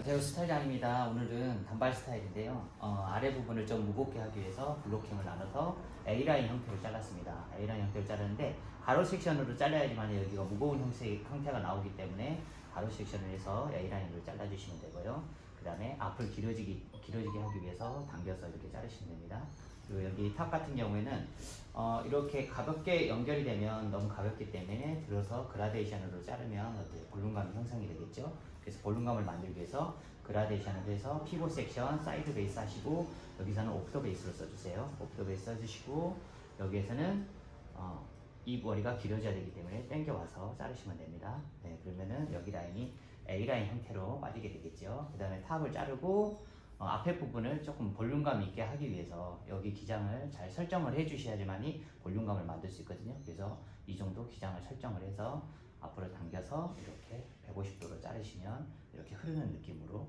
아, 제우 스타일장입니다. 오늘은 단발 스타일인데요. 어, 아래 부분을 좀 무겁게 하기 위해서 블로킹을 나눠서 A라인 형태로 잘랐습니다. A라인 형태로 자르는데 가로 섹션으로 잘라야지만 여기가 무거운 형태, 형태가 나오기 때문에 가로 섹션을 해서 A라인으로 잘라주시면 되고요. 그 다음에 앞을 길어지기, 길어지게 하기 위해서 당겨서 이렇게 자르시면 됩니다. 그리고 여기 탑 같은 경우에는 어, 이렇게 가볍게 연결이 되면 너무 가볍기 때문에 들어서 그라데이션으로 자르면 어때요? 볼륨감이 형성이 되겠죠? 그래서 볼륨감을 만들기 위해서 그라데이션을 해서 피봇 섹션 사이드 베이스 하시고 여기서는 오프더 베이스로 써주세요. 오프더 베이스 써주시고 여기에서는 어, 이 머리가 길어져야 되기 때문에 당겨와서 자르시면 됩니다. 네, 그러면은 여기 라인이 A라인 형태로 빠지게 되겠죠. 그 다음에 탑을 자르고 어, 앞에 부분을 조금 볼륨감 있게 하기 위해서 여기 기장을 잘 설정을 해 주셔야지만이 볼륨감을 만들 수 있거든요. 그래서 이 정도 기장을 설정을 해서 앞으로 당겨서 이렇게 150도로 자르시면 이렇게 흐르는 느낌으로